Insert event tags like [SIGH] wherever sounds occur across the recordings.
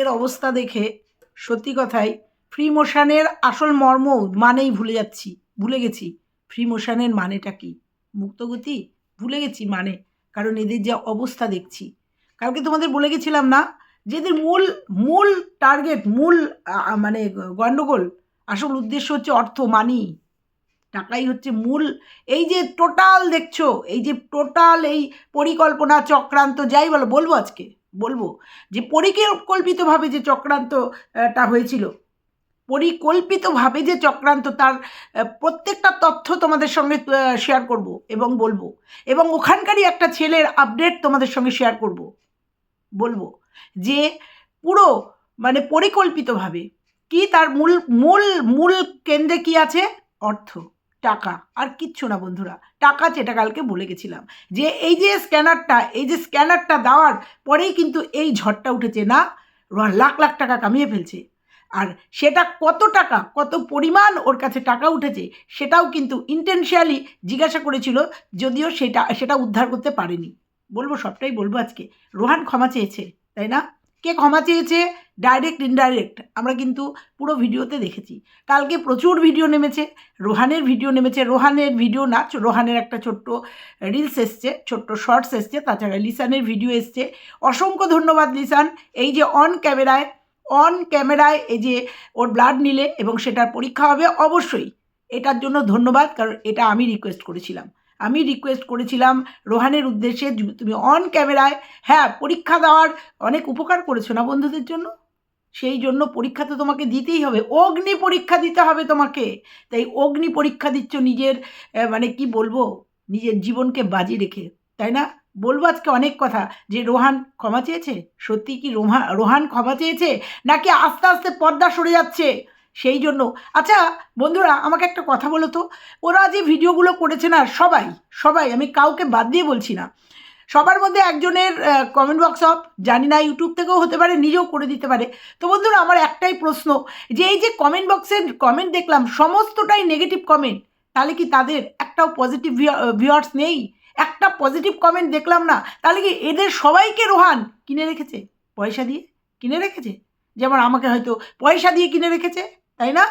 এর অবস্থা দেখে সত্যি কথাই ফ্রি মোশানের আসল মর্ম মানেই ভুলে যাচ্ছি, ভুলে গেছি। ফ্রি মোশানের মানেটা কি? মুক্তগতি ভুলে গেছি মানে কারণ এদের যে অবস্থা দেখছি। কালকে তোমাদের বলে গেছিলাম না যে এদের মূল মূল টার্গেট মূল মানে গণ্ডগোল আসল উদ্দেশ্য হচ্ছে অর্থ মানি টাকাই হচ্ছে মূল। এই যে টোটাল দেখছ, এই যে টোটাল এই পরিকল্পনা চক্রান্ত, যাই বলো, বলব আজকে? বলব যে পরিকল্পিতভাবে যে চক্রান্তটা হয়েছিল, পরিকল্পিতভাবে যে চক্রান্ত তার প্রত্যেকটা তথ্য তোমাদের সঙ্গে শেয়ার করব এবং বলব। এবং ওখানকারই একটা ছেলের আপডেট তোমাদের সঙ্গে শেয়ার করব। বলব যে পুরো মানে পরিকল্পিতভাবে কি তার মূল মূল মূল কেন্দ্রে কি আছে? অর্থ। টাকা। আর কিচ্ছু না বন্ধুরা, টাকা যেটা কালকে বলে গেছিলাম। যে এই যে স্ক্যানারটা, এই যে স্ক্যানারটা দেওয়ার পরেই কিন্তু এই ঝড়টা উঠেছে না, লাখ লাখ টাকা কামিয়ে ফেলছে। আর সেটা কত টাকা, কত পরিমাণ ওর কাছে টাকা উঠেছে, সেটাও কিন্তু ইন্টেনশিয়ালি জিজ্ঞাসা করেছিল, যদিও সেটা সেটা উদ্ধার করতে পারেনি। বলব সবটাই বলব আজকে। রোহান ক্ষমা চেয়েছে, তাই না? কে ক্ষমা চেয়েছে? ডাইরেক্ট ইনডাইরেক্ট আমরা কিন্তু পুরো ভিডিওতে দেখেছি। কালকে প্রচুর ভিডিও নেমেছে, রোহানের ভিডিও নেমেছে। রোহানের ভিডিও না রোহানের একটা ছোট্ট রিলস এসছে, ছোট্ট শর্টস এসছে, তাছাড়া লিসানের ভিডিও এসছে। অসংখ্য ধন্যবাদ, লিসান। এই যে অন ক্যামেরায় অন ক্যামেরায় এই যে ওর ব্লাড নিলে এবং সেটার পরীক্ষা হবে, অবশ্যই। এটার জন্য ধন্যবাদ, কারণ এটা আমি রিকোয়েস্ট করেছিলাম। আমি রিকোয়েস্ট করেছিলাম রোহানের উদ্দেশ্যে, তুমি অন ক্যামেরায় হ্যাঁ পরীক্ষা দেওয়ার অনেক উপকার করেছ না বন্ধুদের জন্য? সেই জন্য পরীক্ষা তো তোমাকে দিতেই হবে। অগ্নি পরীক্ষা দিতে হবে তোমাকে। তাই অগ্নি পরীক্ষা দিচ্ছ নিজের মানে কি বলব, নিজের জীবনকে বাজি রেখে। তাই না? বলব আজকে অনেক কথা। যে রোহান ক্ষমা চেয়েছে? সত্যি কি রোহা, রোহান ক্ষমা চেয়েছে? নাকি আস্তে আস্তে পর্দা সরে যাচ্ছে? সেই জন্য। আচ্ছা বন্ধুরা, আমাকে একটা কথা বলো তো? ওরা যে ভিডিওগুলো করেছে না, সবাই সবাই, আমি কাউকে বাদ দিয়ে বলছি না। সবার মধ্যে একজনের কমেন্ট বক্স অফ জানি না ইউটিউব থেকেও হতে পারে, নিজেও করে দিতে পারে। তো বন্ধুরা, আমার একটাই প্রশ্ন, যে এই যে কমেন্ট বক্সের কমেন্ট দেখলাম, সমস্তটাই নেগেটিভ কমেন্ট তাহলে কি তাদের একটাও পজিটিভ ভিউয়ার্স নেই? একটা পজিটিভ কমেন্ট দেখলাম না, তাহলে কি এদের সবাইকে রোহান কিনে রেখেছে? পয়সা দিয়ে কিনে রেখেছে? যেমন আমাকে হয়তো পয়সা দিয়ে কিনে রেখেছে, তাই না?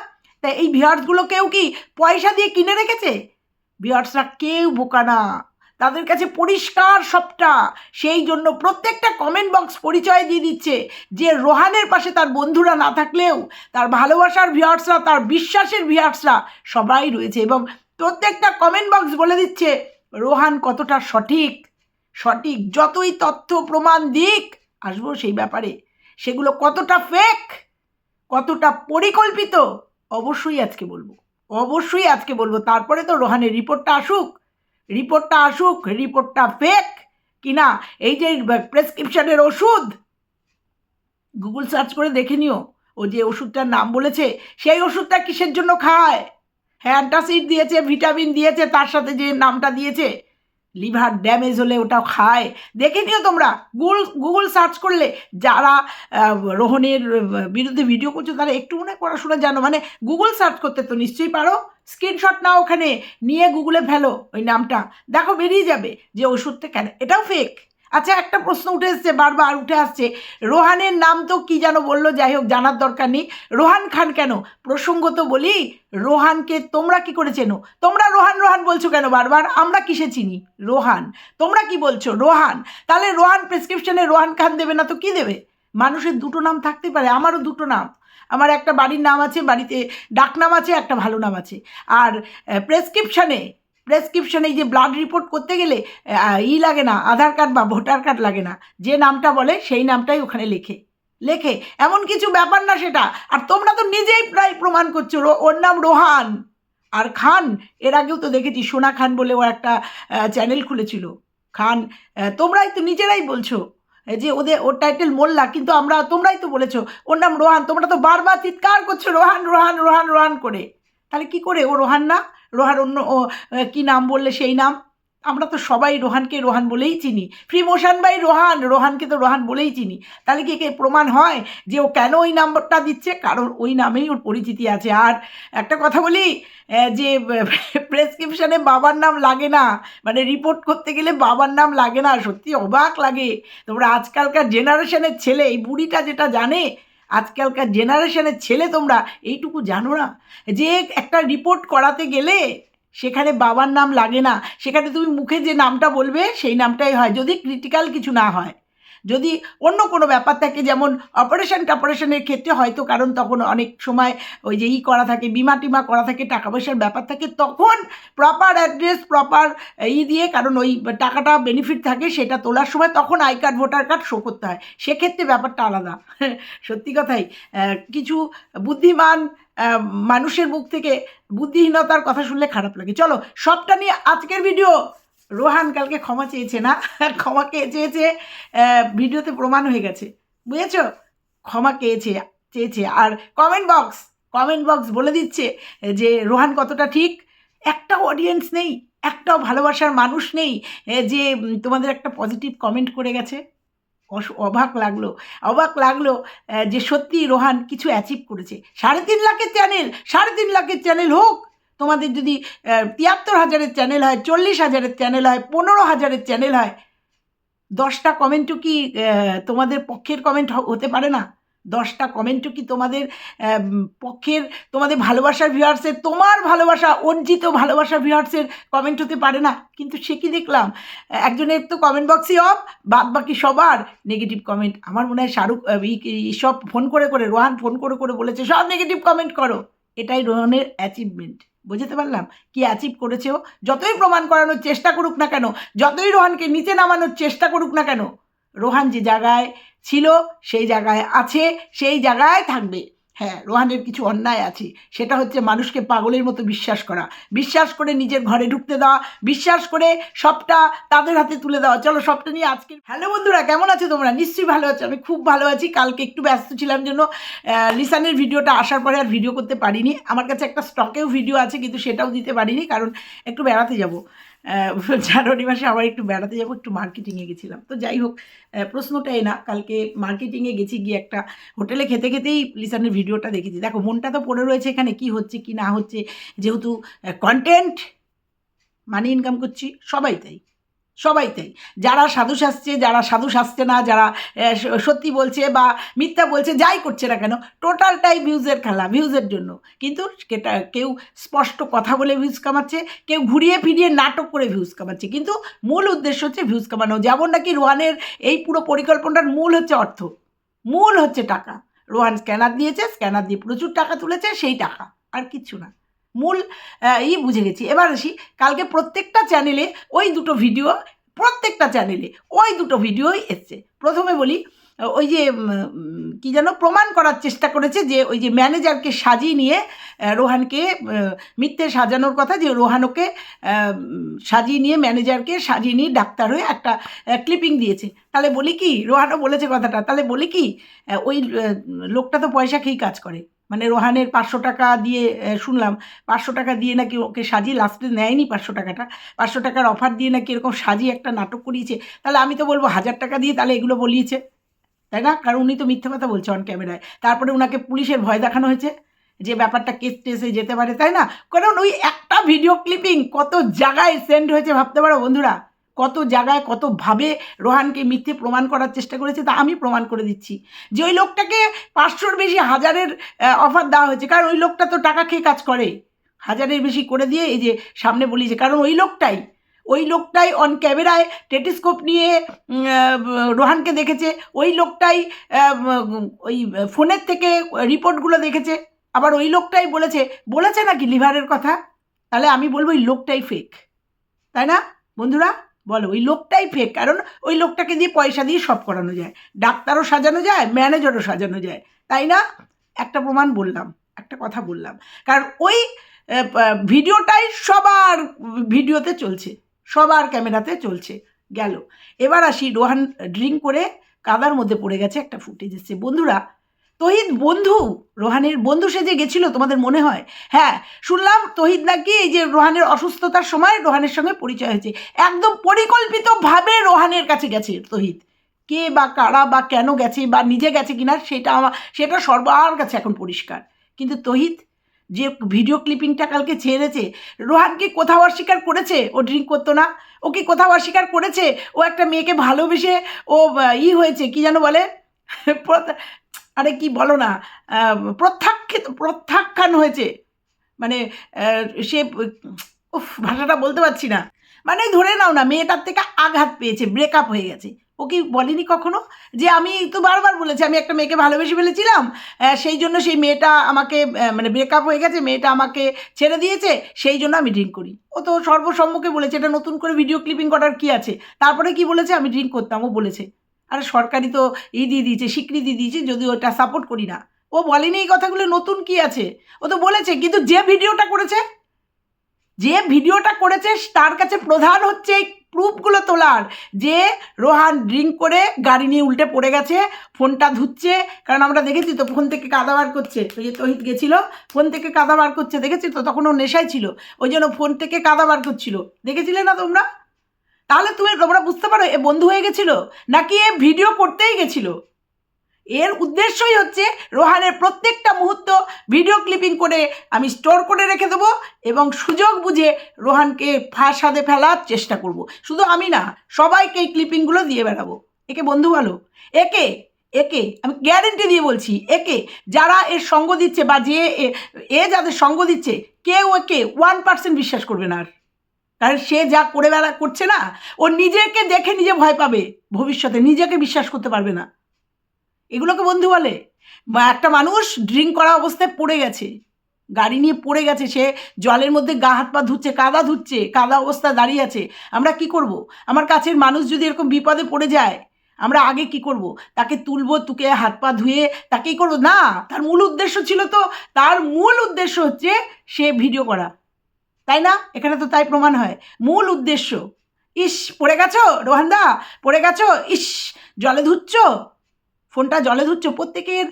তাই এই ভিউয়ার্সগুলো কেউ কি পয়সা দিয়ে কিনে রেখেছে? ভিউয়ার্সরা কেউ বোকা না। তাদের কাছে পরিষ্কার সবটা। সেই জন্য প্রত্যেকটা কমেন্ট বক্স পরিচয় দিয়ে দিচ্ছে যে রোহানের পাশে তার বন্ধুরা না থাকলেও তার ভালোবাসার ভিউয়ার্সরা তার বিশ্বাসের ভিউয়ার্সরা সবাই রয়েছে এবং প্রত্যেকটা কমেন্ট বক্স বলে দিচ্ছে, রোহান কতটা সঠিক? সঠিক যতই তথ্য প্রমাণ দিক। আসব সেই ব্যাপারে। সেগুলো কতটা ফেক কতটা পরিকল্পিত? অবশ্যই আজকে বলব। অবশ্যই আজকে বলব। তারপরে তো রোহানের রিপোর্টটা আসুক। রিপোর্টটা আসুক, রিপোর্টটা ফেক কি না এই যে প্রেসক্রিপশানের ওষুধ গুগল সার্চ করে দেখে নিও। ও যে ওষুধটার নাম বলেছে, সেই ওষুধটা কিসের জন্য খায়? হ্যাঁ অ্যান্টাসিড দিয়েছে ভিটামিন দিয়েছে, তার সাথে যে নামটা দিয়েছে লিভার ড্যামেজ হলে ওটাও খায়। দেখে নিও তোমরা। গুগল গুগল সার্চ করলে যারা রোহনের বিরুদ্ধে ভিডিও করছ, তারা একটু মনে পড়াশোনা জানো। মানে গুগল সার্চ করতে তো নিশ্চয়ই পারো। স্ক্রিনশট না ওখানে। নিয়ে গুগলে ফেলো ওই নামটা। দেখো বেরিয়ে যাবে যে ওষুধটা কেন। এটাও ফেক আচ্ছা একটা প্রশ্ন উঠে এসছে, বারবার উঠে আসছে। রোহানের নাম তো কি যেন বলল, যাই হোক, জানার দরকার নেই। রোহান খান কেন? প্রসঙ্গ তো বলি, রোহানকে তোমরা কি করে চেনো? তোমরা রোহান রোহান বলছো কেন বারবার? আমরা কিসে চিনি? রোহান। তোমরা কি বলছো? রোহান। তাহলে রোহান প্রেসক্রিপশনে রোহান খান দেবে না তো কি দেবে? মানুষের দুটো নাম থাকতে পারে, আমারও দুটো নাম। আমার একটা বাড়ির নাম আছে, বাড়িতে ডাকনাম আছে, একটা ভালো নাম আছে। আর প্রেসক্রিপশানে প্রেসক্রিপশানে এই যে ব্লাড রিপোর্ট করতে গেলে ই লাগে না, আধার কার্ড বা ভোটার কার্ড লাগে না। যে নামটা বলে, সেই নামটাই ওখানে লেখে। লেখে। এমন কিছু ব্যাপার না সেটা। আর তোমরা তো নিজেই প্রায় প্রমাণ করছ। ওর নাম রোহান। আর খান, এর আগেও তো দেখেছি, সোনা খান বলে ও একটা চ্যানেল খুলেছিল। খান তোমরাই তো নিজেরাই বলছো। যে ওদের, ওর টাইটেল মোল্লা, কিন্তু আমরা, তোমরাই তো বলেছ, ওর নাম রোহান। তোমরা তো বারবার চিৎকার করছ, রোহান রোহান রোহান রোহান করে। তাহলে কি করে? ও রোহান না? রোহান অন্য কি নাম বললে সেই নাম? আমরা তো সবাই রোহানকে রোহান বলেই চিনি। ফ্রি মোশন বাই রোহান, রোহানকে তো রোহান বলেই চিনি। তাহলে কি কে প্রমাণ হয় যে ও কেন ওই নাম্বারটা দিচ্ছে? কারণ ওই নামেই ওর পরিচিতি আছে। আর একটা কথা বলি যে প্রেসক্রিপশানে বাবার নাম লাগে না মানে রিপোর্ট করতে গেলে বাবার নাম লাগে না, সত্যি অবাক লাগে। তোমরা আজকালকার জেনারেশনের ছেলে, এই বুড়িটা যেটা জানে আজকালকার জেনারেশনের ছেলে তোমরা, এইটুকু জানো না? যে একটা রিপোর্ট করাতে গেলে সেখানে বাবার নাম লাগে না। সেখানে তুমি মুখে যে নামটা বলবে, সেই নামটাই হয়। যদি ক্রিটিক্যাল কিছু না হয়। যদি অন্য কোনো ব্যাপার থাকে, যেমন অপারেশন টাপারেশনের ক্ষেত্রে হয়তো কারণ তখন অনেক সময় ওই যে ই করা থাকে, বিমা টিমা করা থাকে, টাকা পয়সার ব্যাপার থাকে, তখন প্রপার অ্যাড্রেস প্রপার ই দিয়ে কারণ ওই টাকাটা বেনিফিট থাকে সেটা তোলার সময় তখন I card voter card show করতে হয়। সেক্ষেত্রে ব্যাপারটা আলাদা। [LAUGHS] সত্যি কথাই কিছু বুদ্ধিমান মানুষের মুখ থেকে বুদ্ধিহীনতার কথা শুনলে খারাপ লাগে। চলো, সবটা নিয়ে আজকের ভিডিও রোহান কালকে ক্ষমা চেয়েছে না? ক্ষমা কে চেয়েছে? ভিডিওতে প্রমাণ হয়ে গেছে। বুঝেছ? ক্ষমা চেয়েছে চেয়েছে। আর কমেন্ট বক্স কমেন্ট বক্স বলে দিচ্ছে যে, রোহান কতটা ঠিক? একটা অডিয়েন্স নেই, একটাও ভালোবাসার মানুষ নেই যে তোমাদের একটা পজিটিভ কমেন্ট করে গেছে। অবাক লাগল। অবাক লাগল যে সত্যি রোহান কিছু অ্যাচিভ করেছে। সাড়ে তিন লাখের চ্যানেল সাড়ে তিন লাখের চ্যানেল হোক তোমাদের যদি তিয়াত্তর হাজারের চ্যানেল হয়, চল্লিশ হাজারের চ্যানেল হয়, পনেরো হাজারের চ্যানেল হয়, দশটা কমেন্টও কি তোমাদের পক্ষের কমেন্ট হতে পারে না? দশটা কমেন্টও কি তোমাদের পক্ষের, তোমাদের ভালোবাসার ভিউয়ার্সের তোমার ভালোবাসা, অর্জিত ভালোবাসা ভিউয়ার্সের কমেন্ট হতে পারে না? কিন্তু সে কি দেখলাম? একজনের তো কমেন্ট বক্সই অফ বাদ বাকি সবার নেগেটিভ কমেন্ট আমার মনে হয় শাহরুখ সব ফোন করে করে, রোহান ফোন করে করে বলেছে, সব নেগেটিভ কমেন্ট করো। এটাই রোহনের অ্যাচিভমেন্ট বুঝতে পারলাম? কি অ্যাচিভ করেছে ও যতই প্রমাণ করানোর চেষ্টা করুক না কেন, যতই রোহানকে নিচে নামানোর চেষ্টা করুক না কেন, রোহান যে জায়গায় ছিল, সেই জায়গায় আছে, সেই জায়গায় থাকবে। হ্যাঁ রোহানের কিছু অন্যায় আছে। সেটা হচ্ছে মানুষকে পাগলের মতো বিশ্বাস করা। বিশ্বাস করে নিজের ঘরে ঢুকতে দেওয়া। বিশ্বাস করে সবটা তাদের হাতে তুলে দেওয়া। চলো সবটা নিয়ে আজকে হ্যালো বন্ধুরা, কেমন আছো তোমরা? নিশ্চয়ই ভালো আছো। আমি খুব ভালো আছি। কালকে একটু ব্যস্ত ছিলাম জন্য লিসানের ভিডিওটা আসার পরে আর ভিডিও করতে পারিনি। আমার কাছে একটা স্টকেও ভিডিও আছে, কিন্তু সেটাও দিতে পারিনি, কারণ একটু বেড়াতে যাব। [LAUGHS] জানুয়ারি মাসে আবার একটু বেড়াতে যাব, একটু মার্কেটিংয়ে গেছিলাম। তো যাই হোক প্রশ্নটাই না, কালকে মার্কেটিংয়ে গেছি, গিয়ে একটা হোটেলে খেতে খেতেই লিসানের ভিডিওটা দেখেছি। দেখো, মনটা তো পড়ে রয়েছে এখানে, কি হচ্ছে, কি না হচ্ছে। যেহেতু কন্টেন্ট মানি ইনকাম করছি, সবাই তাই। সবাই তাই। যারা সাধু সাজছে যারা সাধু সাজছে না, যারা সত্যি বলছে বা মিথ্যা বলছে, যাই করছে না কেন টোটালটাই ভিউজের খেলা ভিউজের জন্য। কিন্তু কেউ স্পষ্ট কথা বলে ভিউজ কামাচ্ছে, কেউ ঘুরিয়ে ফিরিয়ে নাটক করে ভিউজ কামাচ্ছে। কিন্তু মূল উদ্দেশ্য হচ্ছে ভিউজ কামানো। যেমন নাকি রোহানের এই পুরো পরিকল্পনার মূল হচ্ছে অর্থ। মূল হচ্ছে টাকা। রোহান স্ক্যানার দিয়েছে স্ক্যানার দিয়ে প্রচুর টাকা তুলেছে, সেই টাকা। আর কিচ্ছু না। মূল ই বুঝে গেছি। এবার আসি, কালকে প্রত্যেকটা চ্যানেলে ওই দুটো ভিডিও প্রত্যেকটা চ্যানেলে ওই দুটো ভিডিওই এসছে। প্রথমে বলি ওই যে কি যেন প্রমাণ করার চেষ্টা করেছে যে, ওই যে ম্যানেজারকে সাজিয়ে নিয়ে রোহানকে মিথ্যে সাজানোর কথা যে, রোহানকে সাজিয়ে নিয়ে ম্যানেজারকে সাজিয়ে নিয়ে ডাক্তার হয়ে একটা ক্লিপিং দিয়েছে। তাহলে বলি কি, রোহানও বলেছে কথাটা, তাহলে বলি কি ওই লোকটা তো পয়সা খেয়েই কাজ করে। মানে রোহানের পাঁচশো টাকা দিয়ে শুনলাম, পাঁচশো টাকা দিয়ে নাকি ওকে সাজিয়ে লাস্টে নেয়নি পাঁচশো টাকাটা? পাঁচশো টাকার অফার দিয়ে নাকি এরকম সাজিয়ে একটা নাটক করিয়েছে? তাহলে আমি তো বলব হাজার টাকা দিয়ে তাহলে এগুলো বলিয়েছে, তাই না? কারণ উনি তো মিথ্যে কথা বলছে অন ক্যামেরায় তারপরে ওনাকে পুলিশের ভয় দেখানো হয়েছে, যে ব্যাপারটা কেস টেসে যেতে পারে, তাই না? কারণ ওই একটা ভিডিও ক্লিপিং কত জায়গায় সেন্ড হয়েছে ভাবতে পারো বন্ধুরা? কত জায়গায় কতভাবে রোহানকে মিথ্যে প্রমাণ করার চেষ্টা করেছে তা আমি প্রমাণ করে দিচ্ছি। যে ওই লোকটাকে পাঁচশোর বেশি হাজারের অফার দেওয়া হয়েছে, কারণ ওই লোকটা তো টাকা খেয়ে কাজ করে। হাজারের বেশি করে দিয়ে এই যে সামনে বলিছে কারণ ওই লোকটাই ওই লোকটাই অন ক্যামেরায় টেটিস্কোপ নিয়ে রোহানকে দেখেছে, ওই লোকটাই ওই ফোনের থেকে রিপোর্টগুলো দেখেছে, আবার ওই লোকটাই বলেছে বলেছে নাকি লিভারের কথা? তাহলে আমি বলব ওই লোকটাই ফেক তাই না? বন্ধুরা? বলো, ওই লোকটাই ফেক কারণ ওই লোকটাকে দিয়ে পয়সা দিয়ে সব করানো যায়। ডাক্তারও সাজানো যায় ম্যানেজারও সাজানো যায়। তাই না? একটা প্রমাণ বললাম, একটা কথা বললাম। কারণ ওই ভিডিওটাই সবার ভিডিওতে চলছে, সবার ক্যামেরাতে চলছে, গেল। এবার আসি রোহান ড্রিঙ্ক করে কাদার মধ্যে পড়ে গেছে একটা ফুটেজ এসছে। বন্ধুরা তহিদ বন্ধু? রোহানের বন্ধু সেজে গেছিল, তোমাদের মনে হয়? হ্যাঁ শুনলাম তহিদ নাকি এই যে রোহানের অসুস্থতার সময় রোহানের সঙ্গে পরিচয় হয়েছে। একদম পরিকল্পিতভাবে রোহানের কাছে গেছে তহিদ। কে বা কারা বা কেন গেছে বা নিজে গেছে কিনা সেটা আমার সেটা সর্বার কাছে এখন পরিষ্কার। কিন্তু তহিদ, যে ভিডিও ক্লিপিংটা কালকে ছেড়েছে রোহান কি কোথাও অস্বীকার করেছে? ও ড্রিঙ্ক করতো না। ও কি কোথাও অস্বীকার করেছে? ও একটা মেয়েকে ভালোবেসে ও ই হয়েছে, কি যেন বলে? আরে কি বলো না প্রত্যাখ্যাত প্রত্যাখ্যান হয়েছে। মানে সে, উফ, ভাষাটা বলতে পারছি না। মানে ধরে নাও না, মেয়েটার থেকে আঘাত পেয়েছে ব্রেকআপ হয়ে গেছে। ও কি বলেনি কখনো? যে আমি তো বারবার বলেছি, আমি একটা মেয়েকে ভালোবেসে ফেলেছিলাম সেই জন্য সেই মেয়েটা আমাকে মানে ব্রেকআপ হয়ে গেছে, মেয়েটা আমাকে ছেড়ে দিয়েছে, সেই জন্য আমি ড্রিঙ্ক করি। ও তো সর্বসম্মুখে বলেছে, এটা নতুন করে ভিডিও ক্লিপিং করার কি আছে? তারপরে কি বলেছে? আমি ড্রিঙ্ক করতাম, ও বলেছে। আরে সরকারি তো ই দিয়ে দিয়েছে, স্বীকৃতি দিয়েছে যদি ওটা সাপোর্ট করি না। ও বলেনি এই কথাগুলো, নতুন কি আছে? ও তো বলেছে, কিন্তু যে ভিডিওটা করেছে, যে ভিডিওটা করেছে, তার কাছে প্রধান হচ্ছে এই প্রুফগুলো তোলার, যে রোহান ড্রিঙ্ক করে গাড়ি নিয়ে উল্টে পড়ে গেছে, ফোনটা ধুচ্ছে, কারণ আমরা দেখেছি তো ফোন থেকে কাদা বার করছে। ওই যে তহিত গেছিল, ফোন থেকে কাদা বার করছে, দেখেছি তো তখন ও নেশায় ছিল, ওই জন্য ফোন থেকে কাদা বার করছিল। দেখেছিলে না তোমরা? তাহলে তুমি তোমরা বুঝতে পারো এ বন্ধু হয়ে গেছিল নাকি এ ভিডিও করতেই গেছিল? এর উদ্দেশ্যই হচ্ছে রোহানের প্রত্যেকটা মুহূর্ত ভিডিও ক্লিপিং করে আমি স্টোর করে রেখে দেবো এবং সুযোগ বুঝে রোহানকে ফাঁসাদে ফেলার চেষ্টা করব। শুধু আমি না, সবাইকে এই ক্লিপিংগুলো দিয়ে বেড়াবো। একে বন্ধু ভালো একে একে, আমি গ্যারেন্টি দিয়ে বলছি, একে, যারা এর সঙ্গ দিচ্ছে বা যে এ- যাদের সঙ্গ দিচ্ছে, কেউ একে ওয়ান পার্সেন্ট বিশ্বাস করবে না আর। কারণ সে যা করে বেড়া করছে না, ও নিজেকে দেখে নিজে ভয় পাবে ভবিষ্যতে, নিজেকে বিশ্বাস করতে পারবে না। এগুলোকে বন্ধু বলে। একটা মানুষ ড্রিঙ্ক করা অবস্থায় পড়ে গেছে, গাড়ি নিয়ে পড়ে গেছে, সে জলের মধ্যে গা হাত পা ধুচ্ছে, কাদা ধুচ্ছে, কাদা অবস্থায় দাঁড়িয়ে আছে, আমরা কি করব? আমার কাছের মানুষ যদি এরকম বিপদে পড়ে যায়, আমরা আগে কি করব? তাকে তুলবো, তুকে হাত পা ধুয়ে তাকেই করব? না, তার মূল উদ্দেশ্য ছিল তো, তার মূল উদ্দেশ্য হচ্ছে সে ভিডিও করা। তাই না? এখানে তো তাই প্রমাণ হয়। মূল উদ্দেশ্য, ইস, পড়ে গেছো রোহানদা? পড়ে গেছো? ইস, জলে ধুচ্ছ? ফোনটা জলে ধুচ্ছ? প্রত্যেকের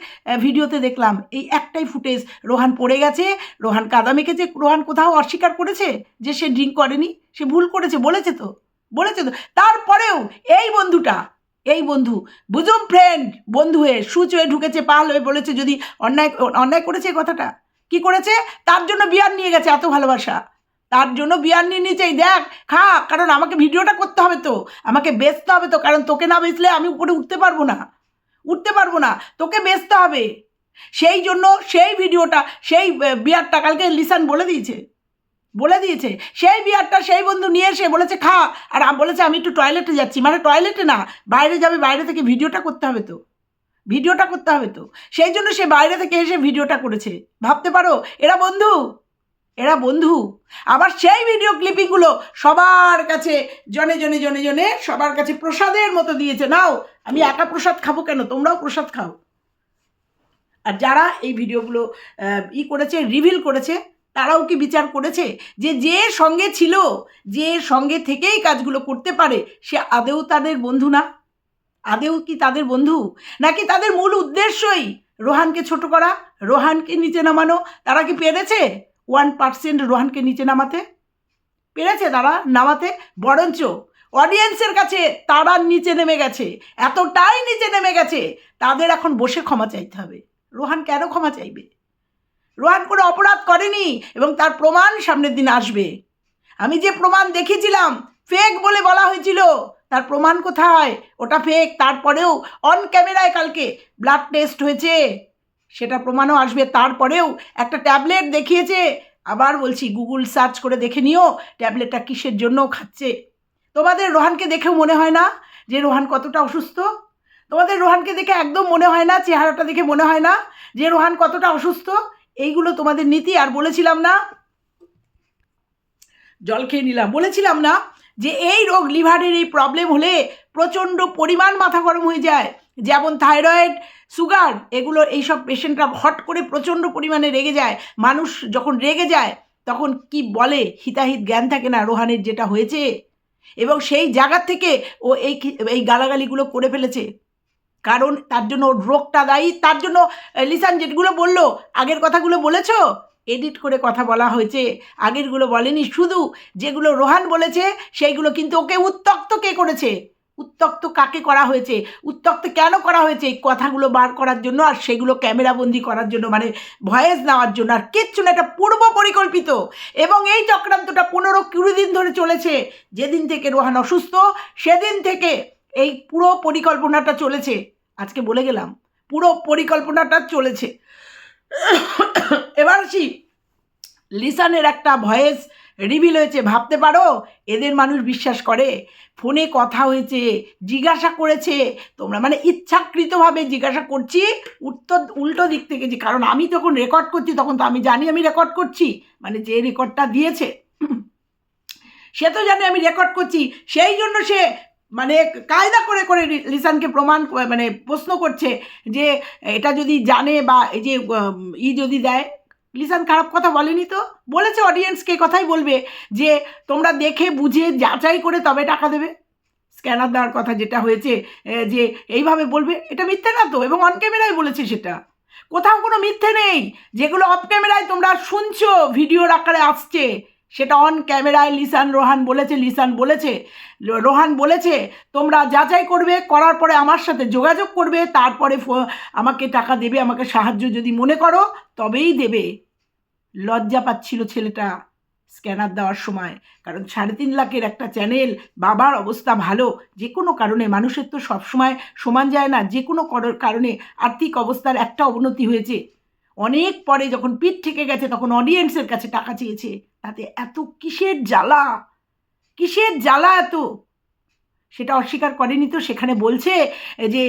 ভিডিওতে দেখলাম এই একটাই ফুটেজ, রোহান পড়ে গেছে, রোহান কাদা মেখেছে, রোহান কোথাও অস্বীকার করেছে যে সে ড্রিঙ্ক করেনি? সে ভুল করেছে, বলেছে তো বলেছে তো। তারপরেও এই বন্ধুটা, এই বন্ধু, বুঝুম ফ্রেন্ড বন্ধু হয়ে, সুচ হয়ে ঢুকেছে, পাল হয়ে বলেছে যদি অন্যায় অন্যায় করেছে কথাটা। কি করেছে? তার জন্য বিয়ার নিয়ে গেছে এত ভালোবাসা। তার জন্য বিয়ার নিয়ে নিচেই, দেখ, খা, কারণ আমাকে ভিডিওটা করতে হবে তো। আমাকে বেচতে হবে তো, কারণ তোকে না বেচলে আমি উপরে উঠতে পারব না। উঠতে পারব না, তোকে বেচতে হবে। সেই জন্য সেই ভিডিওটা, সেই বিয়ারটা কালকে লিসান বলে দিয়েছে। বলে দিয়েছে, সেই বিয়ারটা সেই বন্ধু নিয়ে এসে বলেছে, খা, আর বলেছে আমি একটু টয়লেটে যাচ্ছি। মানে টয়লেটে না, বাইরে যাবে, বাইরে থেকে ভিডিওটা করতে হবে তো। ভিডিওটা করতে হবে তো। সেই জন্য সে বাইরে থেকে এসে ভিডিওটা করেছে। ভাবতে পারো, এরা বন্ধু? এরা বন্ধু। আবার সেই ভিডিও ক্লিপিংগুলো সবার কাছে, জনে জনে জনে জনে সবার কাছে প্রসাদের মতো দিয়েছে। নাও, আমি একা প্রসাদ খাব কেন? তোমরাও প্রসাদ খাও। আর যারা এই ভিডিওগুলো ই করেছে রিভিল করেছে, তারাও কি বিচার করেছে? যে যে সঙ্গে ছিল, যে সঙ্গে থেকেই কাজগুলো করতে পারে, সে আদেও তাদের বন্ধু না? আদেও কি তাদের বন্ধু? নাকি তাদের মূল উদ্দেশ্যই রোহানকে ছোট করা, রোহানকে নিচে নামানো? তারা কি পেরেছে? ওয়ান পার্সেন্ট রোহানকে নিচে নামাতে? পেরেছে তারা নামাতে? বরঞ্চ অডিয়েন্সের কাছে তারা নিচে নেমে গেছে, এতটাই নিচে নেমে গেছে, তাদের এখন বসে ক্ষমা চাইতে হবে। রোহান কেন ক্ষমা চাইবে? রোহান কোনো অপরাধ করেনি এবং তার প্রমাণ সামনের দিন আসবে। আমি যে প্রমাণ দেখেছিলাম ফেক বলে বলা হয়েছিল, তার প্রমাণ কোথায়? ওটা ফেক তারপরেও অন ক্যামেরায় কালকে ব্লাড টেস্ট হয়েছে। সেটা প্রমাণও আসবে। তারপরেও একটা ট্যাবলেট দেখিয়েছে। আবার বলছি, গুগল সার্চ করে দেখে নিও, ট্যাবলেটটা কিসের জন্য খাচ্ছে। তোমাদের রোহানকে দেখেও মনে হয় না যে রোহান কতটা অসুস্থ? তোমাদের রোহানকে দেখে একদম মনে হয় না, চেহারাটা দেখে মনে হয় না যে রোহান কতটা অসুস্থ? এইগুলো তোমাদের নীতি, আর বলেছিলাম না। জল খেয়ে নিলাম। বলেছিলাম না যে এই রোগ লিভারের এই প্রবলেম হলে প্রচণ্ড পরিমাণ মাথা গরম হয়ে যায়। যেমন থাইরয়েড সুগার এগুলো এইসব পেশেন্টরা হট করে প্রচণ্ড পরিমাণে রেগে যায়। মানুষ যখন রেগে যায়, তখন কি বলে? হিতাহিত জ্ঞান থাকে না রোহানের যেটা হয়েছে। এবং সেই জায়গার থেকে ও এই এই গালাগালিগুলো করে ফেলেছে। কারণ তার জন্য রোগটা দায়ী। তার জন্য লিসান যেগুলো বলল, আগের কথাগুলো বলেছ? এডিট করে কথা বলা হয়েছে। আগেরগুলো বলেনি। শুধু যেগুলো রোহান বলেছে, সেইগুলো কিন্তু ওকে উত্তক্ত কে করেছে? উত্তক্ত কাকে করা হয়েছে? উত্তক্ত কেন করা হয়েছে? এই কথাগুলো বার করার জন্য আর সেগুলো ক্যামেরাবন্দি করার জন্য মানে ভয়েস নেওয়ার জন্য আর কিচ্ছু না, এটা পূর্ব পরিকল্পিত। এবং এই চক্রান্তটা পনেরো কুড়ি দিন ধরে চলেছে। যেদিন থেকে রোহান অসুস্থ, সেদিন থেকে এই পুরো পরিকল্পনাটা চলেছে। আজকে বলে গেলাম, পুরো পরিকল্পনাটা চলেছে। এবার আসি লিসানের একটা ভয়েস রিভিল হয়েছে, ভাবতে পারো? এদের মানুষ বিশ্বাস করে। ফোনে কথা হয়েছে, জিজ্ঞাসা করেছে। তোমরা মানে ইচ্ছাকৃতভাবে জিজ্ঞাসা করছি, উত্তর, উল্টো দিক থেকে যে, কারণ আমি যখন রেকর্ড করছি, তখন তো আমি জানি আমি রেকর্ড করছি। মানে যে রেকর্ডটা দিয়েছে। সে তো জানে আমি রেকর্ড করছি। সেই জন্য সে মানে কায়দা করে করে লিসানকে প্রমাণ মানে প্রশ্ন করছে যে, এটা যদি জানে বা এই যে ই যদি দেয় লিসান খারাপ কথা বলেনি তো? বলেছে অডিয়েন্সকে কথাই বলবে যে, তোমরা দেখে, বুঝে, যাচাই করে তবে টাকা দেবে। স্ক্যানার দেওয়ার কথা যেটা হয়েছে যে এইভাবে বলবে, এটা মিথ্যে না তো, এবং অন ক্যামেরায় বলেছে সেটা। কোথাও কোনো মিথ্যে নেই। যেগুলো অফ ক্যামেরায় তোমরা শুনছো ভিডিওর আকারে আসছে। সেটা অন ক্যামেরায় লিসান, রোহান বলেছে, লিসান বলেছে, রোহান বলেছে, তোমরা যাচাই করবে, করার পরে আমার সাথে যোগাযোগ করবে, তারপরে আমাকে টাকা দেবে, আমাকে সাহায্য যদি মনে করো, তবেই দেবে। লজ্জা পাচ্ছিল ছেলেটা স্ক্যানার দেওয়ার সময়, কারণ সাড়ে তিন লাখের একটা চ্যানেল বাবার অবস্থা ভালো, যে কোনো কারণে মানুষের তো সবসময় সমান যায় না, যে কোনো কর- কারণে আর্থিক অবস্থার একটা অবনতি হয়েছে। অনেক পরে যখন পিঠ থেকে গেছে, তখন অডিয়েন্সের কাছে টাকা চেয়েছে। তাতে এত কিসের জ্বালা? কিসের জ্বালা এত? সেটা অস্বীকার করেনি তো? সেখানে বলছে যে,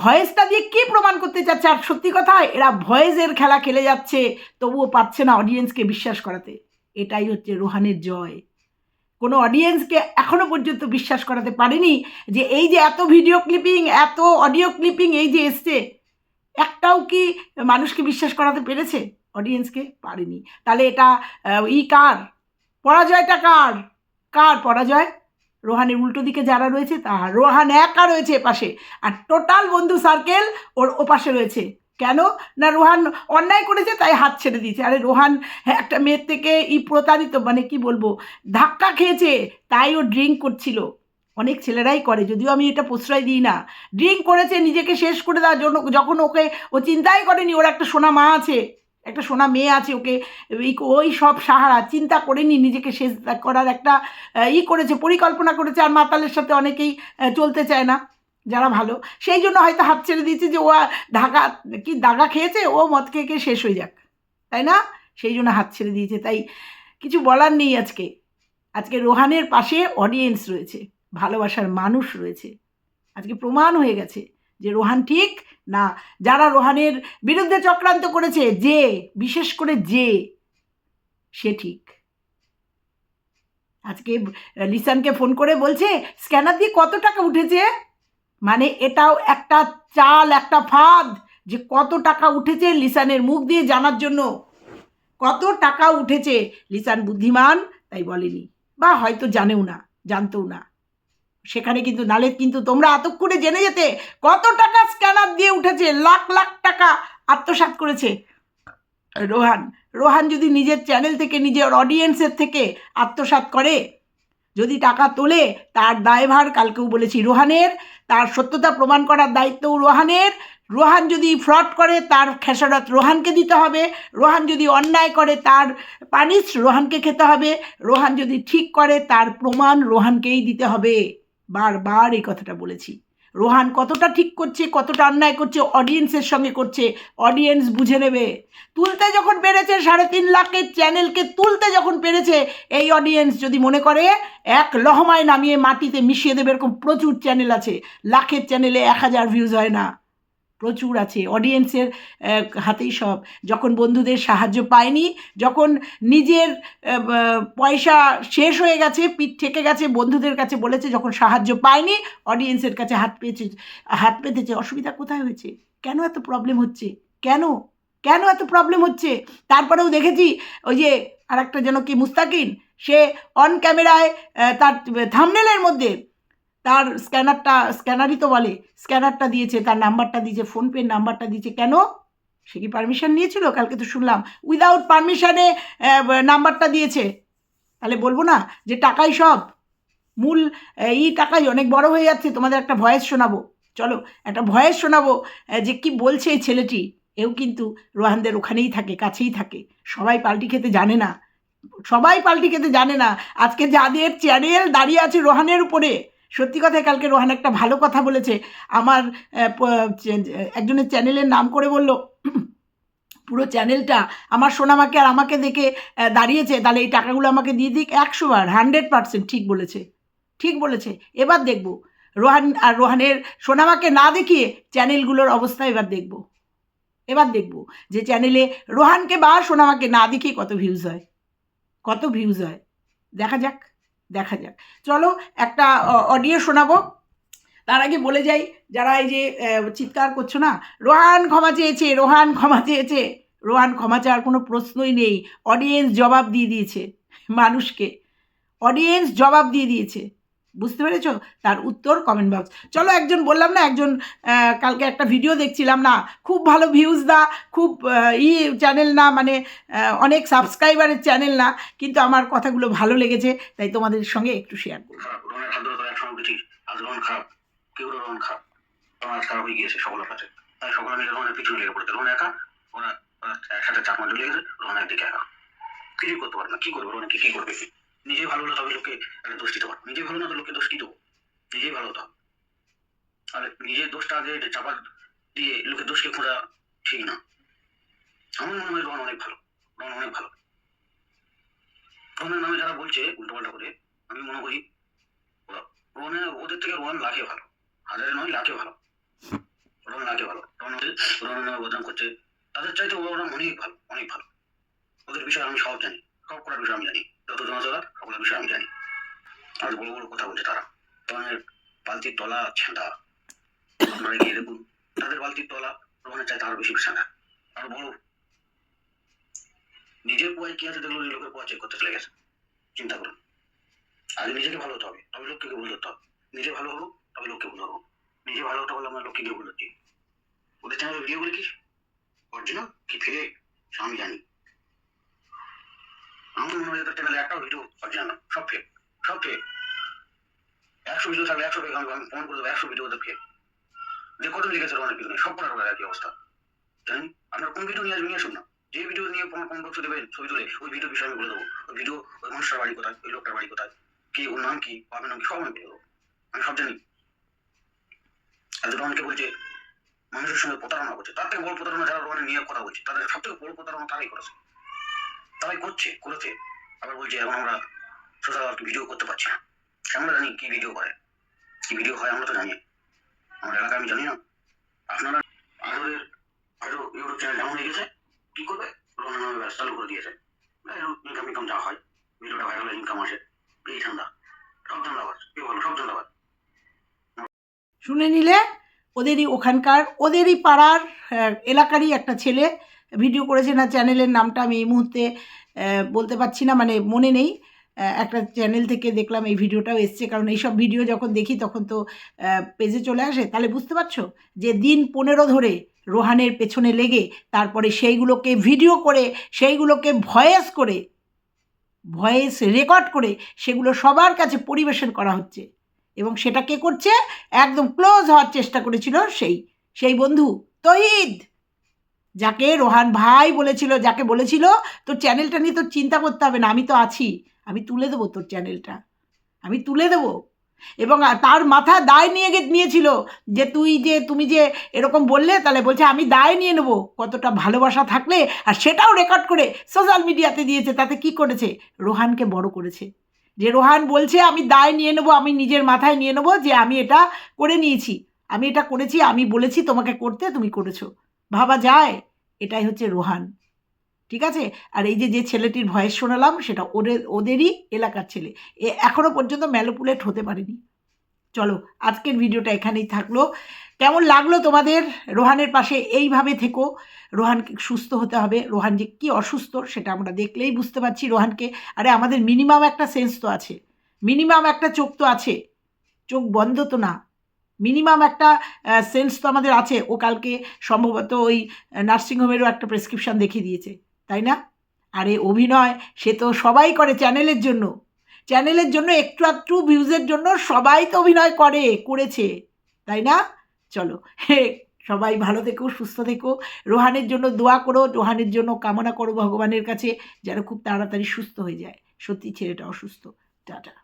ভয়েসটা দিয়ে কি প্রমাণ করতে চাচ্ছে? আর সত্যি কথা, এরা ভয়েসের খেলা খেলে যাচ্ছে, তবুও পারছে না অডিয়েন্সকে বিশ্বাস করাতে। এটাই হচ্ছে রোহানের জয়। কোনো অডিয়েন্সকে এখনও পর্যন্ত বিশ্বাস করাতে পারেনি যে, এই যে এত ভিডিও ক্লিপিং এত অডিও ক্লিপিং এই যে এসছে, একটাও কি মানুষকে বিশ্বাস করাতে পেরেছে? অডিয়েন্সকে পারেনি। তাহলে এটা ই কার? পরাজয়টা কার? কার পরাজয়? রোহানের উল্টো দিকে যারা রয়েছে তার রোহান একা রয়েছে পাশে আর টোটাল বন্ধু সার্কেল ওর ওপাশে রয়েছে। কেন? না, রোহান অন্যায় করেছে, তাই হাত ছেড়ে দিয়েছে। আরে, রোহান একটা মেয়ের থেকে ই প্রতারিত মানে কি বলব, ধাক্কা খেয়েছে, তাই ও ড্রিঙ্ক করছিল। অনেক ছেলেরাই করে, যদিও আমি এটা প্রশ্রয় দিই না। ড্রিঙ্ক করেছে, নিজেকে শেষ করে দেওয়ার জন্য, যখন ওকে, ও চিন্তাই করেনি, ওর একটা সোনা মা আছে। একটা সোনা মেয়ে আছে, ওকে ওই সব সাহারা চিন্তা করেনি নিজেকে শেষ করার একটা ই করেছে, পরিকল্পনা করেছে, আর মাতালের সাথে অনেকেই চলতে চায় না, যারা ভালো। সেই জন্য হয়তো হাত ছেড়ে দিয়েছে যে ও ঢাকা কি দাগা খেয়েছে? ও মদ খেয়ে খেয়ে শেষ হয়ে যাক, তাই না? সেই জন্য হাত ছেড়ে দিয়েছে, তাই কিছু বলার নেই আজকে। আজকে রোহানের পাশে অডিয়েন্স রয়েছে, ভালোবাসার মানুষ রয়েছে। আজকে প্রমাণ হয়ে গেছে যে রোহান ঠিক না? যারা রোহানের বিরুদ্ধে চক্রান্ত করেছে, যে, বিশেষ করে যে, সে ঠিক। আজকে লিসানকে ফোন করে বলছে, স্ক্যানার দিয়ে কত টাকা উঠেছে? মানে এটাও একটা চাল, একটা ফাঁদ যে কত টাকা উঠেছে লিসানের মুখ দিয়ে জানার জন্য। কত টাকা উঠেছে? লিসান বুদ্ধিমান, তাই বলেনি। বা হয়তো জানেও না, জানতেও না। সেখানে কিন্তু নালে কিন্তু তোমরা এতক্ষণে জেনে যেতে কত টাকা স্ক্যানার দিয়ে উঠেছে, লাখ লাখ টাকা আত্মসাৎ করেছে। রোহান রোহান যদি নিজের চ্যানেল থেকে, নিজের অডিয়েন্সের থেকে আত্মসাৎ করে, যদি টাকা তোলে, তার দায়ভার কালকেও বলেছি রোহানের, তার সত্যতা প্রমাণ করার দায়িত্বও রোহানের। রোহান যদি ফ্রড করে, তার খেসারত রোহানকে দিতে হবে। রোহান যদি অন্যায় করে, তার পানিশ রোহানকে খেতে হবে। রোহান যদি ঠিক করে, তার প্রমাণ রোহানকেই দিতে হবে। বারবার এই কথাটা বলেছি। রোহান কতটা ঠিক করছে, কতটা অন্যায় করছে অডিয়েন্সের সঙ্গে করছে অডিয়েন্স বুঝে নেবে। তুলতে যখন পেরেছে সাড়ে তিন লাখের চ্যানেলকে তুলতে যখন পেরেছে, এই অডিয়েন্স যদি মনে করে, এক লহমায় নামিয়ে মাটিতে মিশিয়ে দেবে, এরকম প্রচুর চ্যানেল আছে, লাখের চ্যানেলে এক হাজার ভিউজ হয় না। প্রচুর আছে অডিয়েন্সের হাতেই সব। যখন বন্ধুদের সাহায্য পায়নি যখন নিজের পয়সা শেষ হয়ে গেছে, পিঠ থেকে গেছে, বন্ধুদের কাছে বলেছে, যখন সাহায্য পায়নি অডিয়েন্সের কাছে হাত পেয়েছে, হাত পেতেছে, অসুবিধা কোথায় হয়েছে? কেন এত প্রবলেম হচ্ছে? কেন? কেন এত প্রবলেম হচ্ছে? তারপরেও দেখেছি, ওই যে আর একটা যেন কি, মুস্তাকিন, সে অন ক্যামেরায় তার থামনেলের মধ্যে তার স্ক্যানারটা, স্ক্যানারই তো বলে, স্ক্যানারটা দিয়েছে, তার নাম্বারটা দিয়েছে ফোনপের নাম্বারটা দিয়েছে। কেন? সে কি পারমিশন নিয়েছিল? কালকে তো শুনলাম। উইদাউট পারমিশনে নাম্বারটা দিয়েছে। তাহলে বলব না যে টাকাই সব। মূল এই টাকাই অনেক বড় হয়ে যাচ্ছে। তোমাদের একটা ভয়েস শোনাবো। চলো, একটা ভয়েস শোনাবো যে কি বলছে এই ছেলেটি। এও কিন্তু রোহানদের ওখানেই থাকে, কাছেই থাকে। সবাই পাল্টি খেতে জানে না। সবাই পাল্টি খেতে জানে না। আজকে যাদের চ্যানেল দাঁড়িয়ে আছে রোহানের উপরে। সত্যি কথায় কালকে রোহান একটা ভালো কথা বলেছে। আমার একজনের চ্যানেলের নাম করে বলল, পুরো চ্যানেলটা আমার সোনামাকে আর আমাকে দেখে দাঁড়িয়েছে, তাহলে এই টাকাগুলো আমাকে দিয়ে দিক একশো বার হান্ড্রেড পার্সেন্ট ঠিক বলেছে ঠিক বলেছে। এবার দেখব, রোহান আর রোহানের সোনামাকে না দেখিয়ে চ্যানেলগুলোর অবস্থা এবার দেখব। এবার দেখব যে চ্যানেলে রোহানকে বা সোনামাকে না দেখিয়ে কত ভিউজ হয়, কত ভিউজ হয়। দেখা যাক। দেখা যাক। চলো একটা অডিও শোনাবো। তার আগে বলে যাই, যারা এই যে চিৎকার করছ না, রোহান ক্ষমা চেয়েছে, রোহান ক্ষমা চেয়েছে। রোহান ক্ষমা চাওয়ার কোনো প্রশ্নই নেই। অডিয়েন্স জবাব দিয়ে দিয়েছে মানুষকে। অডিয়েন্স জবাব দিয়ে দিয়েছে। বুঝতে পেরেছ? তার উত্তর কমেন্ট বক্স চলো একজন বললাম না, একজন কালকে একটা ভিডিও দেখছিলাম না, খুব ভালো ভিউজ দা খুব ই চ্যানেল না মানে অনেক সাবস্ক্রাইবারের চ্যানেল না, কিন্তু আমার কথাগুলো ভালো লেগেছে, তাই তোমাদের সঙ্গে একটু শেয়ার করব খারাপ খারাপ। খারাপ খারাপ হয়ে পিছনে লেগে একা কিছুই করতে পারবে না। কি করবে? রোহনকে কি করবে? নিজে ভালো হলে তবে লোকে একটা দোষ দিতে পারবে নিজে ভালো না তো লোকে দোষ কি দেবো? নিজেই ভালো হতে হবে আর নিজের দোষটা আগে চাপা দিয়ে লোকের দোষকে খোঁজা ঠিক না। আমার মনে হয় রোহন অনেক ভালো। রোহন অনেক ভালো। রোহনের নামে যারা বলছে উল্টোপাল্টা করে, আমি মনে করি রোহনে ওদের থেকে রোহন লাখে ভালো। হাজারে নয়, লাখে ভালো। রোহন লাখে ভালো। রোহন ওদের রোহনের নামে বদনাম করছে। তাদের চাইতে ওরা অনেক ভালো অনেক ভালো। ওদের বিষয়ে আমি সব জানি। সব করার বিষয় আমি জানি। যত জনতা সকলের বিষয়ে আমি জানি। আর বড় বড় কথা বলছে তারা। রোহনের বালতির তলা ছেঁদা আপনারা গিয়ে দেখুন, তাদের বালতির তলা রোহনের চাইতে আরও বেশি ছেঁদা আর বড়, নিজের পোয়ায় কি আছে দেখল লোকের পোয়া চেক করতে চলে গেছে? চিন্তা করুন। আগে নিজেকে ভালো হতে হবে, তবে লোককে ভুল ধরতে হবে। নিজে ভালো হব, তবে লোককে ভুল ধরবো। নিজে ভালো হতে হলে আমরা লোককে গিয়ে ভুল ধরছি। ওদের চ্যানেলে ভিডিও গুলো কি? অরিজিনাল কি ফিরে আমি জানি। আমার মনে হয় ওদের চ্যানেলে একটা ভিডিও অরিজিনাল না সব ফেক সব ফেক একশো ভিডিও থাকলে একশো ফেক আমি আমি করে দেবো, একশো ভিডিও ওদের ফেক যে কত লিখেছে অনেক ভিডিও সব ওদের একই অবস্থা। জানেন আপনার কোন ভিডিও নিয়ে আসবেন, নিয়ে না। যে ভিডিও নিয়ে প্রমাণ কমেন্ট বক্সে দেবেন, ছবি তুলে, ওই ভিডিও বিষয়ে আমি বলে দেবো। ওই ভিডিও ওই মানুষটার বাড়ি কোথায়, ওই লোকটার বাড়ি কোথায়, কি, ওর নাম কি বাবার নাম কি, সব আমি বলে দেবো। আমি সব জানি। আর রোহনকে বলছে, মানুষের সঙ্গে প্রতারণা করছে, তার থেকে বড় প্রতারণা যারা রোহনের নিয়ে কথা বলছে, তাদের সব থেকে বড় প্রতারণা তারাই করেছে। তারাই করছে, করেছে। আবার বলছে এখন আমরা সোশ্যাল ওয়ার্ক ভিডিও করতে পারছি না। আমরা জানি কি ভিডিও করে। কি ভিডিও হয় আমরা তো জানি। আমার এলাকায় আমি জানি না। আপনারা আরবের আরও ইউটিউব চ্যানেল ডাউন হয়ে গেছে, কি করবে? রোহনের নামে ব্যবসা চালু করে দিয়েছে। ইনকাম ইনকাম যা হয় ভিডিওটা ভাইরাল ইনকাম আসে। এই ঠান্ডা সব ধান্দাবাজ। কি বলো, সব ধান্দাবাজ। শুনে নিলে, ওদেরই ওখানকার, ওদেরই পাড়ার এলাকারই একটা ছেলে ভিডিও করেছে না, চ্যানেলের নামটা আমি এই মুহূর্তে বলতে পারছি না মানে মনে নেই। একটা চ্যানেল থেকে দেখলাম এই ভিডিওটাও এসছে, কারণ এইসব ভিডিও যখন দেখি তখন তো পেজে চলে আসে। তাহলে বুঝতে পারছ যে দিন পনেরো ধরে রোহানের পেছনে লেগে, তারপরে সেইগুলোকে ভিডিও করে, সেইগুলোকে ভয়েস করে, ভয়েস রেকর্ড করে সেগুলো সবার কাছে পরিবেশন করা হচ্ছে। এবং সেটা কে করছে? একদম ক্লোজ হওয়ার চেষ্টা করেছিল সেই সেই বন্ধু তহিদ। যাকে রোহান ভাই বলেছিল, যাকে বলেছিল, তোর চ্যানেলটা নিয়ে তোর চিন্তা করতে হবে না, আমি তো আছি। আমি তুলে দেবো তোর চ্যানেলটা আমি তুলে দেবো। এবং তার মাথা দায় নিয়ে নিয়েছিল যে, তুই যে, তুমি যে এরকম বললে, তাহলে বলছে, আমি দায় নিয়ে নেব। কতটা ভালোবাসা থাকলে, আর সেটাও রেকর্ড করে সোশ্যাল মিডিয়াতে দিয়েছে, তাতে কি করেছে? রোহানকে বড় করেছে। যে, রোহান বলছে, আমি দায় নিয়ে নেব, আমি নিজের মাথায় নিয়ে নেব যে, আমি এটা করে নিয়েছি। আমি এটা করেছি, আমি বলেছি তোমাকে করতে, তুমি করেছ। ভাবা যায়, এটাই হচ্ছে রোহান। ঠিক আছে? আর এই যে যে ছেলেটির ভয়েস শোনালাম, সেটা ওদের ওদেরই এলাকার ছেলে। এ এখনও পর্যন্ত ম্যালোপুলেট হতে পারেনি। চলো, আজকের ভিডিওটা এখানেই থাকল। কেমন লাগল তোমাদের? রোহানের পাশে এইভাবে থেকো। রোহানকে সুস্থ হতে হবে। রোহান যে কী অসুস্থ, সেটা আমরা দেখলেই বুঝতে পারছি রোহানকে। আরে, আমাদের মিনিমাম একটা সেন্স তো আছে। মিনিমাম একটা চোখ তো আছে। চোখ বন্ধ তো না। মিনিমাম একটা সেন্স তো আমাদের আছে। ও কালকে সম্ভবত ওই নার্সিংহোমেরও একটা প্রেসক্রিপশন দেখিয়ে দিয়েছে। তাই না? আরে, অভিনয়, সে তো সবাই করে চ্যানেলের জন্য। চ্যানেলের জন্য একটু একটু ভিউজের জন্য সবাই তো অভিনয় করে, করেছে। তাই না? চলো, হে, সবাই ভালো থেকো, সুস্থ থেকো। রোহানের জন্য দোয়া করো, রোহানের জন্য কামনা করো ভগবানের কাছে, যেন খুব তাড়াতাড়ি সুস্থ হয়ে যায়। সত্যি ছেলেটা অসুস্থ। টাটা।